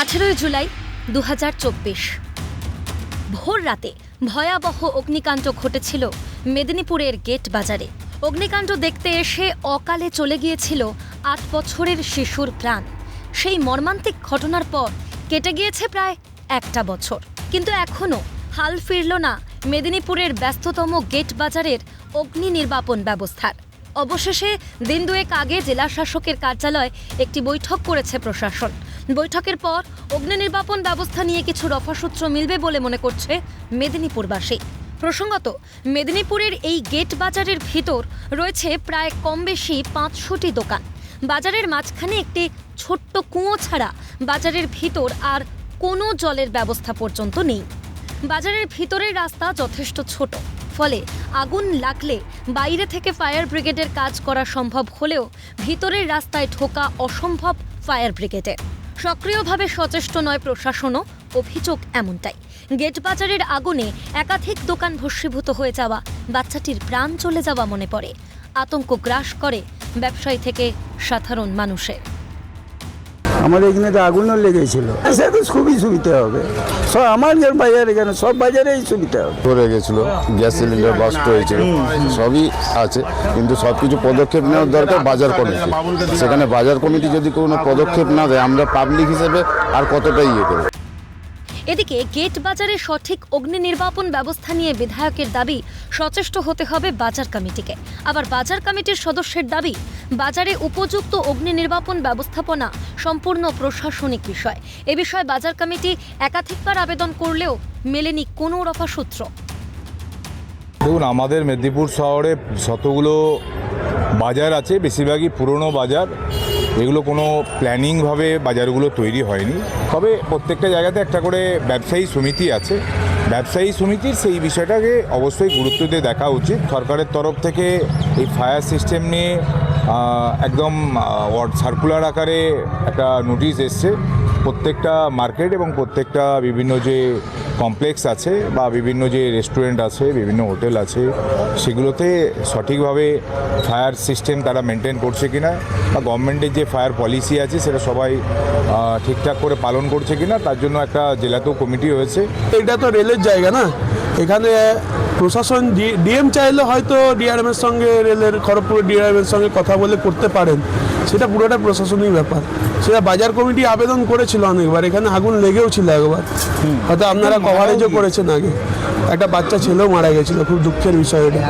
আঠেরোই জুলাই দু ভোর রাতে ভয়াবহ অগ্নিকাণ্ড ঘটেছিল মেদিনীপুরের গেট বাজারে। অগ্নিকাণ্ড দেখতে এসে অকালে চলে গিয়েছিল আট বছরের শিশুর প্রাণ। সেই মর্মান্তিক ঘটনার পর কেটে গিয়েছে প্রায় একটা বছর। কিন্তু এখনও হাল ফিরল না মেদিনীপুরের ব্যস্ততম গেট বাজারের অগ্নি নির্বাপন ব্যবস্থার। অবশেষে দিন দুয়েক আগে জেলা শাসকের কার্যালয় একটি বৈঠক করেছে প্রশাসন। বৈঠকের পর অগ্নি নির্বাপন ব্যবস্থা নিয়ে কিছু রফাসূত্র মিলবে বলে মনে করছে মেদিনীপুরবাসী। প্রসঙ্গত, মেদিনীপুরের এই গেট বাজারের ভিতর রয়েছে প্রায় কম বেশি পাঁচশোটি দোকান। বাজারের মাঝখানে একটি ছোট্ট কুঁয়ো ছাড়া বাজারের ভিতর আর কোনো জলের ব্যবস্থা পর্যন্ত নেই। বাজারের ভিতরের রাস্তা যথেষ্ট ছোট, ফলে আগুন লাগলে বাইরে থেকে ফায়ার ব্রিগেডের কাজ করা সম্ভব হলেও ভিতরের রাস্তায় ঢোকা অসম্ভব ফায়ার ব্রিগেডের। সক্রিয়ভাবে সচেষ্ট নয় প্রশাসনও, অভিযোগ এমনটাই। গেট বাজারের আগুনে একাধিক দোকান ভস্মীভূত হয়ে যাওয়া, বাচ্চাটির প্রাণ চলে যাওয়া মনে পড়ে। আতঙ্ক গ্রাস করে ব্যবসায়ী থেকে সাধারণ মানুষের। আমাদের এখানে তো আগুনও লেগেছিল। সে তো খুবই সুবিধা হবে। সব আমার বাজার এখানে সব বাজারেই সুবিধা হবে। পড়ে গেছিল, গ্যাস সিলিন্ডার বাস্ট হয়েছিল, সবই আছে, কিন্তু সব কিছু পদক্ষেপ নেওয়ার দরকার বাজার কমিটি। সেখানে বাজার কমিটি যদি কোনো পদক্ষেপ না দেয়, আমরা পাবলিক হিসেবে আর কতটা ইয়ে করব? এদিকে গেট বাজারে সঠিক অগ্নি নির্বাপন ব্যবস্থা নিয়ে বিধায়কের দাবি, সচেষ্ট হতে হবে বাজার কমিটিকে। আবার বাজার কমিটির সদস্যের দাবি, বাজারে উপযুক্ত অগ্নি নির্বাপন ব্যবস্থাপনা সম্পূর্ণ প্রশাসনিক বিষয়। এ বিষয়ে বাজার কমিটি একাধিকবার আবেদন করলেও মেলেনি কোনো রফা সূত্র। দেখুন, আমাদের মেদিনীপুর শহরে যতগুলো বাজার আছে, বেশিরভাগই পুরনো বাজার। এগুলো কোনো প্ল্যানিংভাবে বাজারগুলো তৈরি হয়নি। তবে প্রত্যেকটা জায়গাতে একটা করে ব্যবসায়ী সমিতি আছে। ব্যবসায়ী সমিতির সেই বিষয়টাকে অবশ্যই গুরুত্ব দিয়ে দেখা উচিত। সরকারের তরফ থেকে এই ফায়ার সিস্টেম নিয়ে একদম সার্কুলার আকারে একটা নোটিশ এসছে। প্রত্যেকটা মার্কেট এবং প্রত্যেকটা বিভিন্ন যে কমপ্লেক্স আছে বা বিভিন্ন যে রেস্টুরেন্ট আছে, বিভিন্ন হোটেল আছে, সেগুলোতে সঠিকভাবে ফায়ার সিস্টেম তারা মেনটেন করছে কি না বা গভর্নমেন্টের যে ফায়ার পলিসি আছে, সেটা সবাই ঠিকঠাক করে পালন করছে কি না তার জন্য একটা জেলাতেও কমিটি হয়েছে। এটা তো রেলের জায়গা না? এখানে প্রশাসন ডিএম চাইলে হয়তো ডিআরএম এর সঙ্গে রেলের খড়গপুর ডিআরএম এর সঙ্গে কথা বলে করতে পারেন। সেটা পুরোটা প্রশাসনিক ব্যাপার। সেটা বাজার কমিটি আবেদন করেছিল অনেকবার এখানে আগুন লেগেও ছিল একবার। হয়তো আপনারা কভারেজও করেছেন আগে। একটা বাচ্চা ছেলেও মারা গেছিল খুব দুঃখের বিষয় এটা।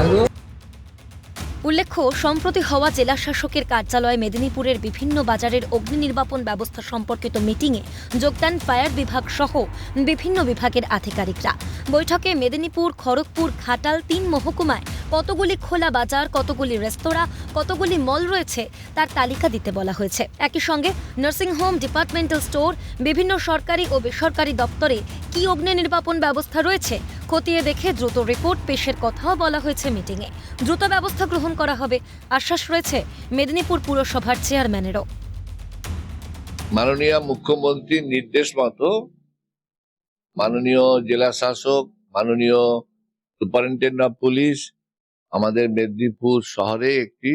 উল্লেখ্য সম্প্রতি হওয়া জেলা শাসকের কার্যালয়ে মেদিনীপুরের বিভিন্ন বাজারের অগ্নি নির্বাপন ব্যবস্থা সম্পর্কিত মিটিংয়ে যোগদান ফায়ার বিভাগ সহ বিভিন্ন বিভাগের আধিকারিকরা। বৈঠকে মেদিনীপুর খড়গপুর খাটাল তিন মহকুমায় কতগুলি খোলা বাজার, কতগুলি রেস্তোরাঁ, কতগুলি মল রয়েছে তার তালিকা দিতে বলা হয়েছে। একই সঙ্গে নার্সিংহোম ডিপার্টমেন্টাল স্টোর বিভিন্ন সরকারি ও বেসরকারি দপ্তরে কি অগ্নি নির্বাপন ব্যবস্থা রয়েছে, খতিয়ে দেখে দ্রুত রিপোর্ট পেশের কথাও বলা হয়েছে মিটিংয়ে দ্রুত ব্যবস্থা গ্রহণ করা হবে, আশ্বাস রয়েছে মেদিনীপুর পুরসভার চেয়ারম্যানেরও মাননীয় মুখ্যমন্ত্রীর নির্দেশ মতো মাননীয় জেলা শাসক, মাননীয় সুপারিনটেন্ডেন্ট অফ পুলিশ আমাদের মেদিনীপুর শহরে একটি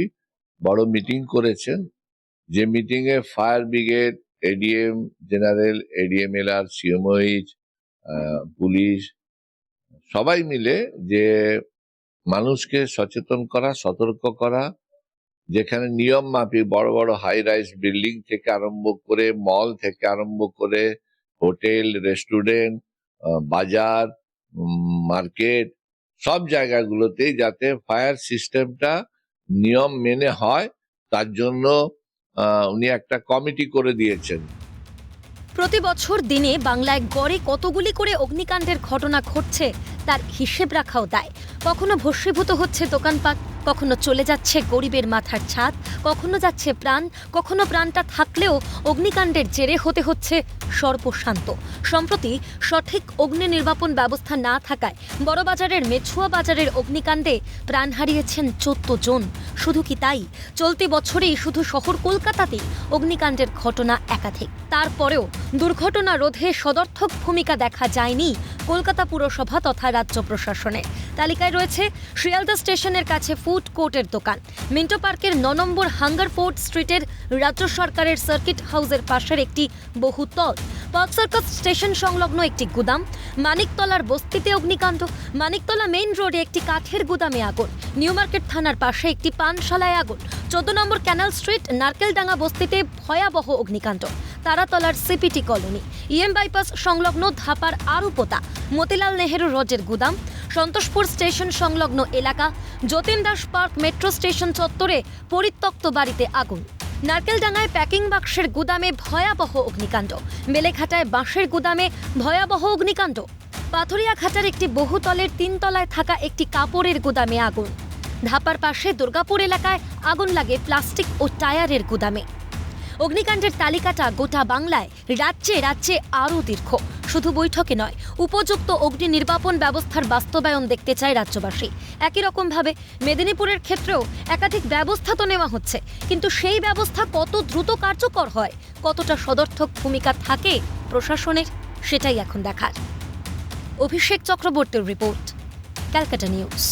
বড় মিটিং করেছেন। যে মিটিং এ fire brigade ADM general ADM L R CMOH police সবাই মিলে যে মানুষকে সচেতন করা, সতর্ক করা, যেখানে নিয়ম মাফিক বড় বড় হাই রাইজ বিল্ডিং থেকে আরম্ভ করে মল থেকে আরম্ভ করে হোটেল রেস্টুরেন্ট বাজার মার্কেট সব জায়গাগুলোতে যাতে ফায়ার সিস্টেমটা নিয়ম মেনে হয়, তার জন্য উনি একটা কমিটি করে দিয়েছেন। প্রতি বছর দিনে বাংলায় গড়ে কতগুলি করে অগ্নিকাণ্ডের ঘটনা ঘটছে, তার হিসেব রাখাও দায়। কখনো ভস্মীভূত হচ্ছে দোকানপাট কখনো চলে যাচ্ছে গরিবের মাথার ছাদ, কখনো যাচ্ছে প্রাণ, কখনো প্রাণটা থাকলেও অগ্নিকাণ্ডের জেরে হতে হচ্ছে সর্বশান্ত। সম্প্রতি সঠিক অগ্নি নির্বাপন ব্যবস্থা না থাকায় বড়বাজারের মেছুয়া বাজারের অগ্নিকাণ্ডে প্রাণ হারিয়েছেন চোদ্দ জন। শুধু কি তাই? চলতি বছরেই শুধু শহর কলকাতাতেই অগ্নিকাণ্ডের ঘটনা একাধিক। তারপরেও দুর্ঘটনা রোধে সদর্থক ভূমিকা দেখা যায়নি কলকাতা পুরসভা তথা রাজ্য প্রশাসনে। তালিকায় রয়েছে শিয়ালদা স্টেশনের কাছে ফুড কোর্টের দোকান, মিন্টো পার্কের ন নম্বর হাঙ্গার ফোর্ট স্ট্রিটের রাজ্য সরকারের সার্কিট হাউসের পাশের একটি বহুতল, পার্ক সার্কাস স্টেশন সংলগ্ন একটি গুদাম, মানিকতলার বস্তিতে অগ্নিকাণ্ড, মানিকতলা মেইন রোডে একটি কাঠের গুদামে আগুন, নিউ মার্কেট থানার পাশে একটি পানশালায় আগুন, চোদ্দ নম্বর ক্যানাল স্ট্রিট নারকেলডাঙ্গা বস্তিতে ভয়াবহ অগ্নিকাণ্ড। তারাতলার সিপিটি কলোনি। ইএম বাইপাস সংলগ্ন ধাপার আরুপোতা, মতিলাল নেহেরু রোডের গুদাম, সন্তোষপুর স্টেশন সংলগ্ন এলাকা, Jatin Das park metro station চত্বরে পরিত্যক্ত বাড়িতে আগুন। নারকেলডাঙ্গায় প্যাকিং বাক্সের গুদামে ভয়াবহ অগ্নিকাণ্ড। বেলেঘাটায় বাঁশের গুদামে ভয়াবহ অগ্নিকাণ্ড। পাথরিয়া ঘাটার একটি বহুতলের তিনতলায় থাকা একটি কাপড়ের গুদামে আগুন। ধাপার পাশে দুর্গাপুর এলাকায় আগুন লাগে প্লাস্টিক ও টায়ারের গুদামে। অগ্নিকাণ্ডের তালিকাটা গোটা বাংলায় রাজ্যে রাজ্যে আরও দীর্ঘ। শুধু বৈঠকে নয়, উপযুক্ত অগ্নি নির্বাপন ব্যবস্থার বাস্তবায়ন দেখতে চায় রাজ্যবাসী। একই রকমভাবে মেদিনীপুরের ক্ষেত্রেও একাধিক ব্যবস্থা তো নেওয়া হচ্ছে, কিন্তু সেই ব্যবস্থা কত দ্রুত কার্যকর হয়, কতটা সদর্থক ভূমিকা থাকে প্রশাসনের, সেটাই এখন দেখার। অভিষেক চক্রবর্তীর রিপোর্ট, ক্যালকাটা নিউজ।